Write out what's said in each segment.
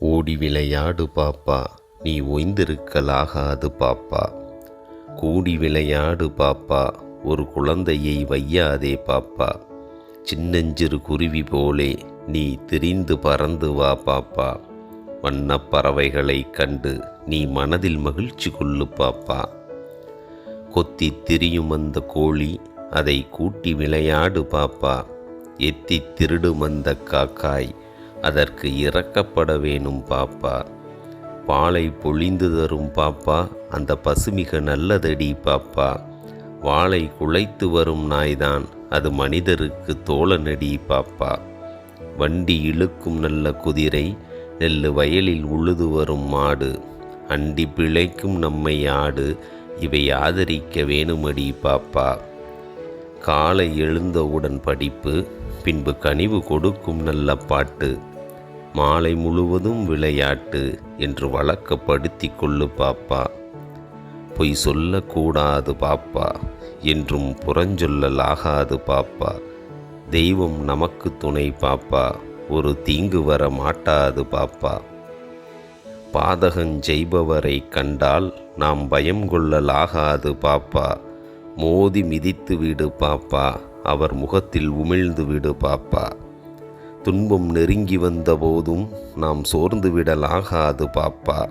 ஓடி விளையாடு பாப்பா. நீ ஓய்ந்திருக்கலாகாது பாப்பா. கூடி விளையாடு பாப்பா. ஒரு குழந்தையை வையாதே பாப்பா. சின்னஞ்சிறு குருவி போலே நீ திரிந்து பறந்து வா பாப்பா. வண்ணப் பறவைகளைக் கண்டு நீ மனதில் மகிழ்ச்சி கொள்ளு பாப்பா. கொத்தி திரியும் அந்த கோழி அதை கூட்டி விளையாடு பாப்பா. எத்தி திருடும் அந்த காக்காய் அதற்கு இறக்கப்பட வேணும் பாப்பா. பாலை பொழிந்து தரும் பாப்பா. அந்த பசுமிக நல்லதடி பாப்பா. வாளை குலைத்து வரும் நாய்தான். அது மனிதருக்கு தோழனடி பாப்பா. வண்டி இழுக்கும் நல்ல குதிரை நெல்லு வயலில் உழுது வரும் மாடு. அண்டி பிழைக்கும் நம்மை ஆடு. இவை ஆதரிக்க வேணுமடி பாப்பா. காலை எழுந்தவுடன் படிப்பு பின்பு கனிவு கொடுக்கும் நல்ல பாட்டு. மாலை முழுவதும் விளையாட்டு என்று வழக்கப்படுத்தி கொள்ளு பாப்பா. பொய் சொல்லக்கூடாது பாப்பா என்றும் புறஞ்சொல்லலாகாது பாப்பா. தெய்வம் நமக்கு துணை பாப்பா ஒரு தீங்கு வர மாட்டாது பாப்பா. பாதகஞ் செய்பவரை கண்டால் நாம் பயம் கொள்ளலாகாது பாப்பா. மோதி மிதித்து விடு பாப்பா அவர் முகத்தில் உமிழ்ந்து விடு பாப்பா. துன்பம் நெருங்கி வந்த போதும் நாம் சோர்ந்து விடலாகாது பாப்பா.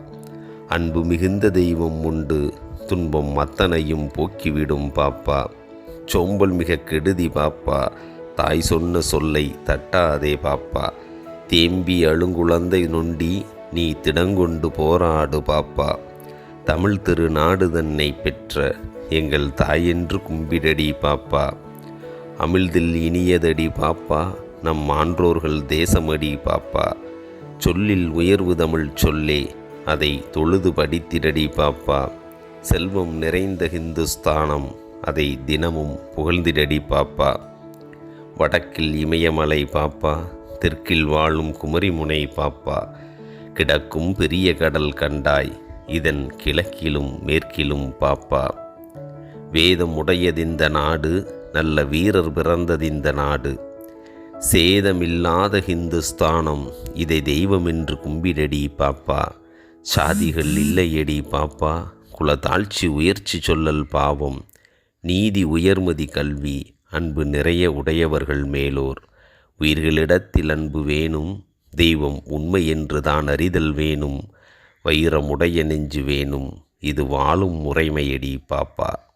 அன்பு மிகுந்த தெய்வம் உண்டு. துன்பம் அத்தனையும் போக்கிவிடும் பாப்பா. சோம்பல் மிக கெடுதி பாப்பா. தாய் சொன்ன சொல்லை தட்டாதே பாப்பா. தேம்பி அழுங்குழந்தை நொண்டி நீ திடங்கொண்டு போராடு பாப்பா. தமிழ் திருநாடு தன்னை பெற்ற எங்கள் தாயென்று கும்பிடடி பாப்பா. அமிழ்தில் இனியதடி பாப்பா. நம் ஆன்றோர்கள் தேசமடி பாப்பா. சொல்லில் உயர்வு தமிழ் சொல்லே அதை தொழுது படித்திடடி பாப்பா. செல்வம் நிறைந்த ஹிந்துஸ்தானம் அதை தினமும் புகழ்ந்திடடி பாப்பா. வடக்கில் இமயமலை பாப்பா தெற்கில் வாழும் குமரிமுனை பாப்பா. கிடக்கும் பெரிய கடல் கண்டாய் இதன் கிழக்கிலும் மேற்கிலும் பாப்பா. வேதம் உடையதிந்த நாடு நல்ல வீரர் பிறந்ததிந்த நாடு. சேதமில்லாத ஹிந்துஸ்தானம் இதை தெய்வம் என்று கும்பிடடி பாப்பா. சாதிகள் இல்லையடி பாப்பா. குலதாழ்ச்சி உயர்ச்சி சொல்லல் பாவம். நீதி உயர்மதி கல்வி அன்பு நிறைய உடையவர்கள் மேலோர். உயிர்களிடத்தில் அன்பு வேணும் தெய்வம் உண்மை என்று தான் அறிதல் வேணும். வைரமுடைய நெஞ்சு வேணும் இது வாழும் முறைமையடி பாப்பா.